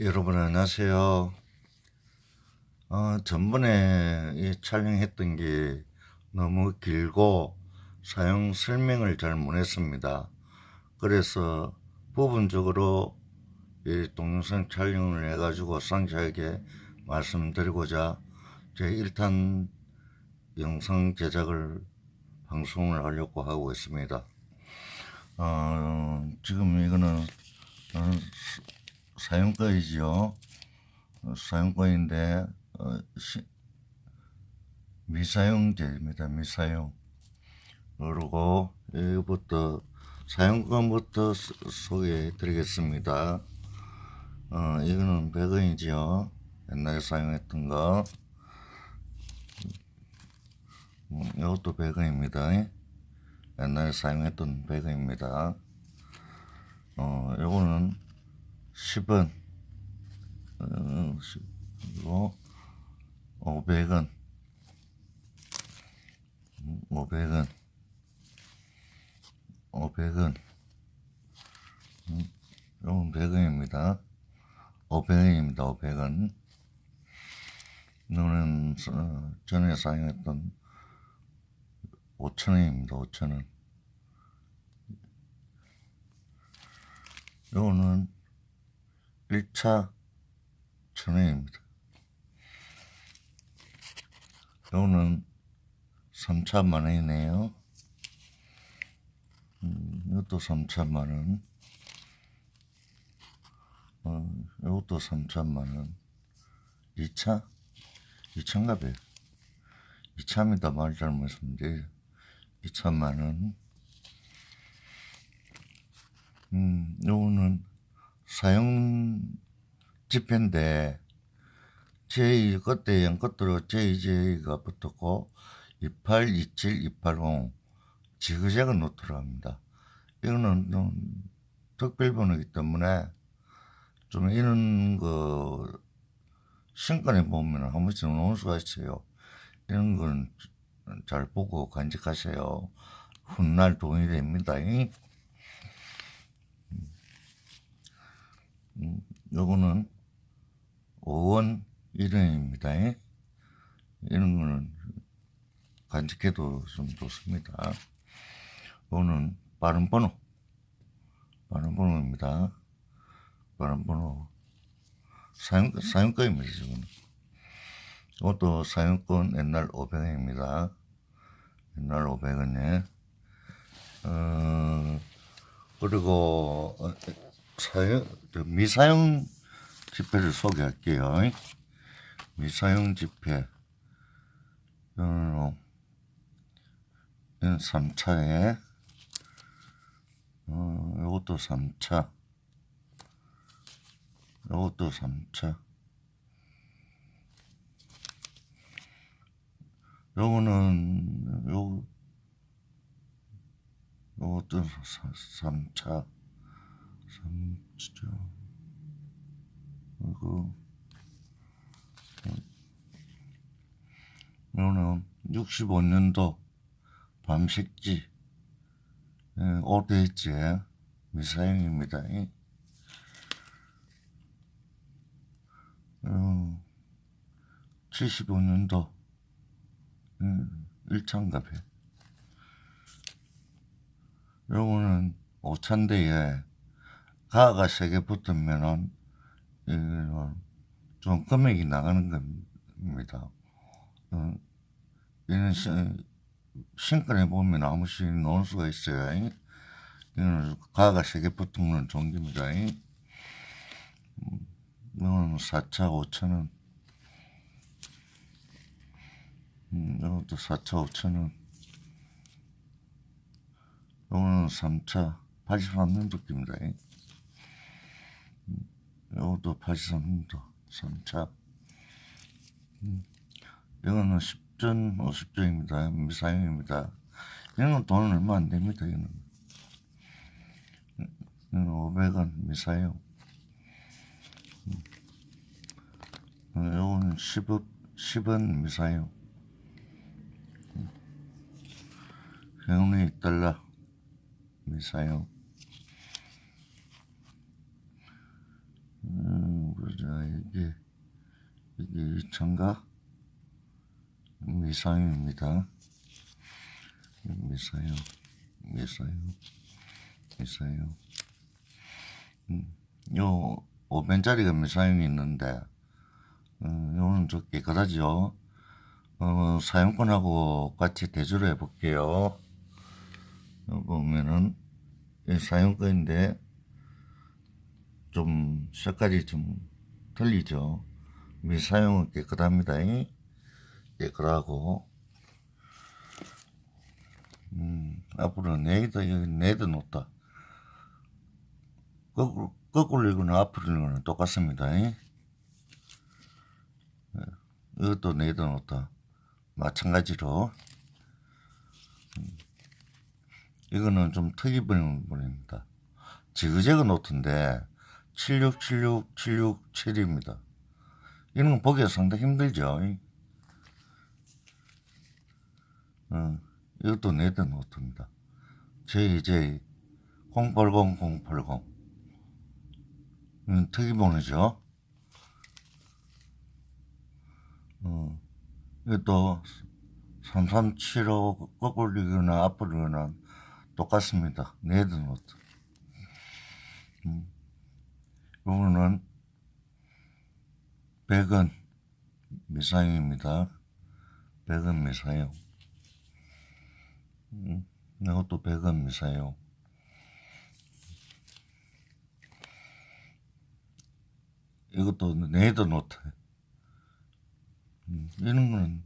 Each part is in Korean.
여러분 안녕하세요. 어, 전번에 이 촬영했던 게 너무 길고 사용 설명을 잘 못했습니다. 그래서 부분적으로 이 동영상 촬영을 해가지고 상세하게 말씀드리고자 제 1탄 영상 제작을 방송을 하려고 하고 있습니다. 어, 지금 이거는 어, 사용거이지요. 어, 사용거인데 어, 시- 미사용제입니다. 미사용. 그리고 여기부터 사용권부터 소- 소개해 드리겠습니다. 어, 이거는 100원이지요. 옛날에 사용했던 거. 음, 이것도 100원입니다. 옛날에 사용했던 100원입니다. 어, 요거는 10원, 어, 그리고 500원, 500원, 500원, 음, 요건 100원입니다. 500원입니다. 500원. 이거는 어, 전에 사용했던 5천원입니다. 5천원. 요거는 1차 천원입니다. 요거는 3차 만원이네요. 음, 이것도 3차 만원. 어, 요것도 3차 만원. 2차? 2차인가 봐요. 2차입니다. 말 잘못했는데. 2차 만원. 음, 요거는 사용 지표인데, J, 그때 연것대로 JJ가 붙었고, 28, 27, 280, 지그재그 노트로 합니다. 이거는 좀 특별번호이기 때문에, 좀 이런 거, 신간에 보면 한 번씩 놓을 수가 있어요. 이런 건 잘 보고 간직하세요. 훗날 돈이 됩니다. 요거는 5원 1원입니다. 이런 거는 간직해도 좀 좋습니다. 요거는 빠른 번호. 빠른 번호입니다. 빠른 번호. 사용, 사용권입니다, 지금. 이것도 사용권 옛날 500원입니다. 옛날 500원에. 어, 그리고, 어, 사용, 저 미사용 지폐를 소개할게요. 미사용. 어, 이건 3차에, 어, 요것도 3차. 요것도 3차. 요거는, 요, 요것도 3차. 3차. 그리고, 요거는 65년도 밤식지, 예, 5대째 미사용입니다. 어, 75년도 음, 1차인가봐요. 요거는 5차인데에 가가 세개 붙으면은 좀 금액이 나가는 겁니다. 어, 이는 신- 신권에 보면 아무 시 놓을 수가 있어요. 이거는 가가 세개 붙으면 종기입니다. 음, 이거는 4차 5천원. 음, 이것도 4차 5천원. 이거는 3차 83년도 입니다 이것도 83년도 3차. 음, 이거는 10전 50전입니다. 미사용입니다. 이거는 돈 얼마 안 됩니다. 이거는. 이거는 500원 미사용. 어, 요거는 10원, 10원 미사용. 행운의 달러 미사용. 음, 보자 이게 이게 이천가 미사용입니다. 미사용 미사용 미사용 음, 요 5변짜리가 미사용이 있는데 음, 요는 좀 깨끗하죠. 어, 사용권하고 같이 대조를 해볼게요. 요 보면은 이 사용권인데 좀 색깔이 좀 틀리죠. 미 사용은 깨끗합니다. 이. 깨끗하고 음, 앞으로 여기 네이도 놓다. 거꾸로 거꾸로 읽거나 앞으로 읽거나 똑같습니다. 이. 예, 이것도 네이도 놓다. 마찬가지로 음, 이거는 좀 특이분 분입니다. 지그재그 노트인데 767677입니다. 이런 거 보기가 상당히 힘들죠. 어, 이것도 네드 노트입니다. JJ 080 080 음, 특이번호죠. 어, 이것도 3375 거꾸리거나 앞으로거나 똑같습니다. 네드 노트. 음, 이거는 100원 미사용입니다. 100원 미사용. 음, 이것도 100원 미사용. 이것도 네이드 노트. 음, 이런 거는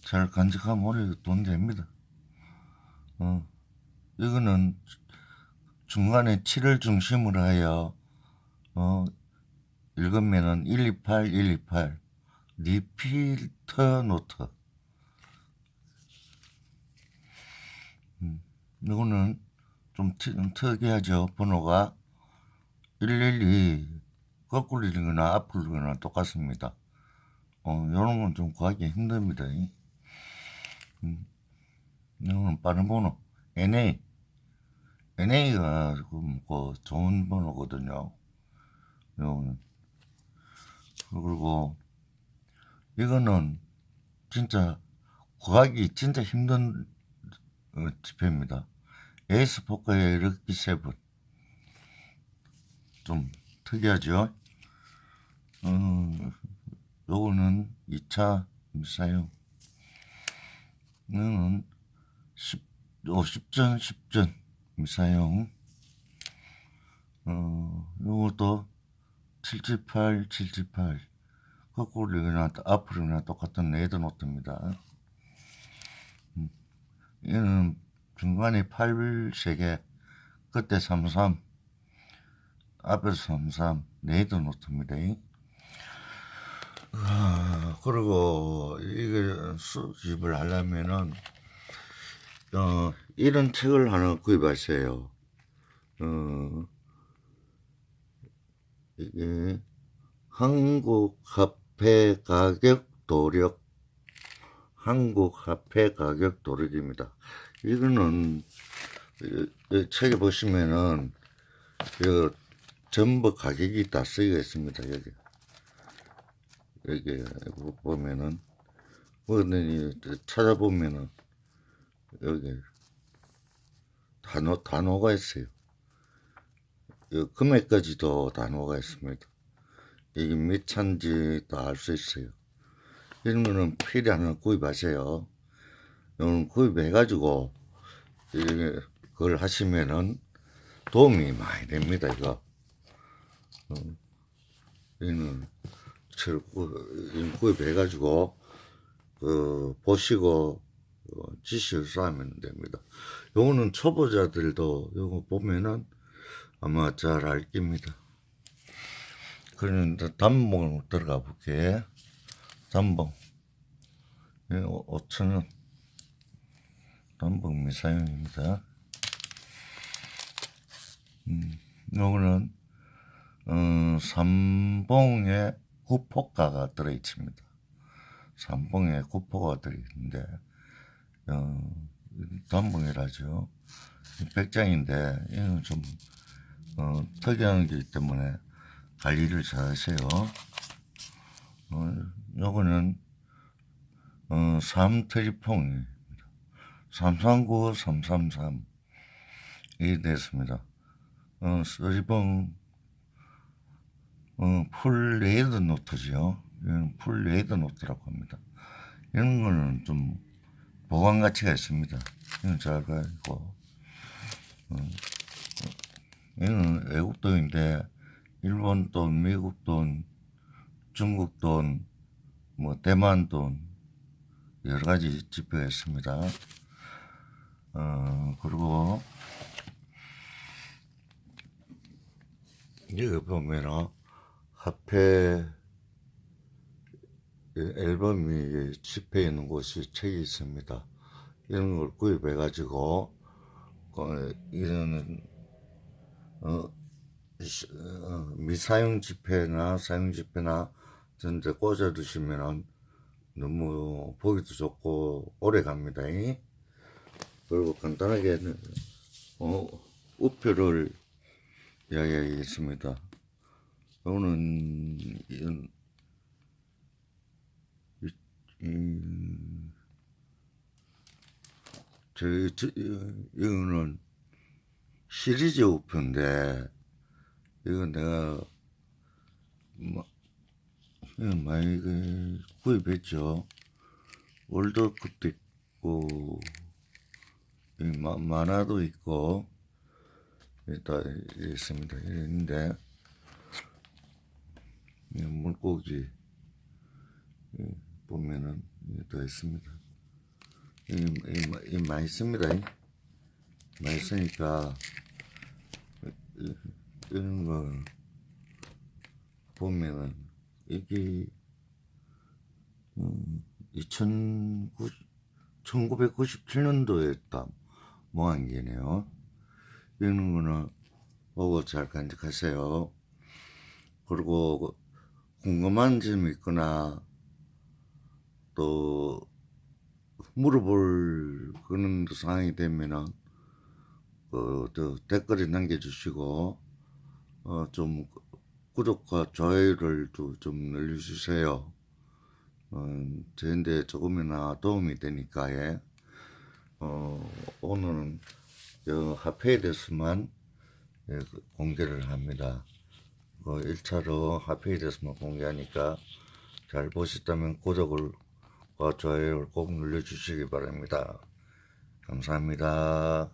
잘 간직하면 오래 돈 됩니다. 어, 이거는 중간에 7을 중심으로 하여, 어, 읽으면은 128, 128, 리필터 노트. 음, 이거는 좀 특- 특이하죠. 번호가 112 거꾸로 읽거나 앞으로 읽거나 똑같습니다. 어, 요런 건 좀 구하기 힘듭니다. 음, 이거는 빠른 번호. NA. NA가 그, 그 좋은 번호거든요. 요거는. 그리고 이거는 진짜 구하기 진짜 힘든 어, 지표입니다. 에이스 포커의 럭키 세븐. 좀 특이하죠? 어, 요거는 2차 미사용. 이거는 10, 50전, 10전 미사용. 어, 요것도 778, 778. 거꾸로나 앞으로나 똑같은 레드 노트입니다. 음, 얘는 중간에 8, 3개, 끝에 33, 앞에서 33, 레드 노트입니다. 아, 그리고 이게 수집을 하려면은, 어, 이런 책을 하나 구입하세요. 어, 이게 한국 화폐 가격 도력 한국 화폐 가격 도력입니다. 이거는 책에 보시면은 이 전부 가격이 다 쓰여 있습니다. 여기 여기 보면은 뭐든 찾아보면은 여기 단어 단어가 있어요. 이 금액까지도 단어가 있습니다. 이게 몇 차인지 다알수 있어요. 거는 필히 하나 구입하세요. 이건 구입해가지고, 그걸 하시면은 도움이 많이 됩니다, 이거. 어, 이는, 구입해가지고, 그, 보시고, 어, 지식을 쌓으면 됩니다. 요거는 초보자들도 요거 보면은 아마 잘 알 겁니다. 그러면 단봉으로 들어가 볼게. 단봉. 5천원. 단봉 미사용입니다. 음, 요거는, 어, 삼봉에 구포가가 들어있습니다. 삼봉에 구포가 들어있는데, 어, 단봉이라죠. 백장인데, 이건 좀, 어, 특이한 게 때문에, 관리를 잘 하세요. 어, 요거는, 어, 삼트리퐁입니다. 339, 333. 이 됐습니다. 어, 서리봉, 어, 풀 레이드 노트죠. 이건 풀 레이드 노트라고 합니다. 이런 거는 좀 보관 가치가 있습니다. 이건 잘 가지고, 어, 이거는 외국 돈인데, 일본 돈, 미국 돈, 중국 돈, 뭐, 대만 돈, 여러 가지 지표가 있습니다. 어, 그리고, 여기 보면은, 화폐, 이 앨범이 집해 있는 곳이 책이 있습니다. 이런 걸 구입해 가지고, 어, 이거는, 어, 시- 어, 미사용 지폐나 사용 지폐나 전데 꽂아 두시면은 너무 보기도 좋고 오래 갑니다. 이. 그리고 간단하게 어, 우표를 이야기하겠습니다. 이거는 이건 이, 이, 저, 저, 이거는 시리즈 우표인데 이거 내가 뭐, 많이 그 구입했죠. 월드컵도 있고 이 마, 만화도 있고 다 있습니다. 있는데 이 물고기 이 보면은 이더 있습니다. 이, 이, 마- 이 맛있습니다. 이. 맛있으니까 이- 이런 거 보면은 이게 음, 2009, 1997년도에 딱 모한 게네요. 이런 거는 보고 잘 간직하세요. 그리고 궁금한 점이 있거나 또 물어볼 그런 상황이 되면은 그, 또 댓글에 남겨주시고 어, 좀 구독과 좋아요를 또좀 눌러주세요. 어, 저한테 조금이나 도움이 되니까 예. 어, 오늘은 요 화폐에 대해서만 예, 그 공개를 합니다. 그 1차로 화폐에 대해서만 공개하니까 잘 보셨다면 구독을 과 좋아요를 꼭 눌러주시기 바랍니다. 감사합니다.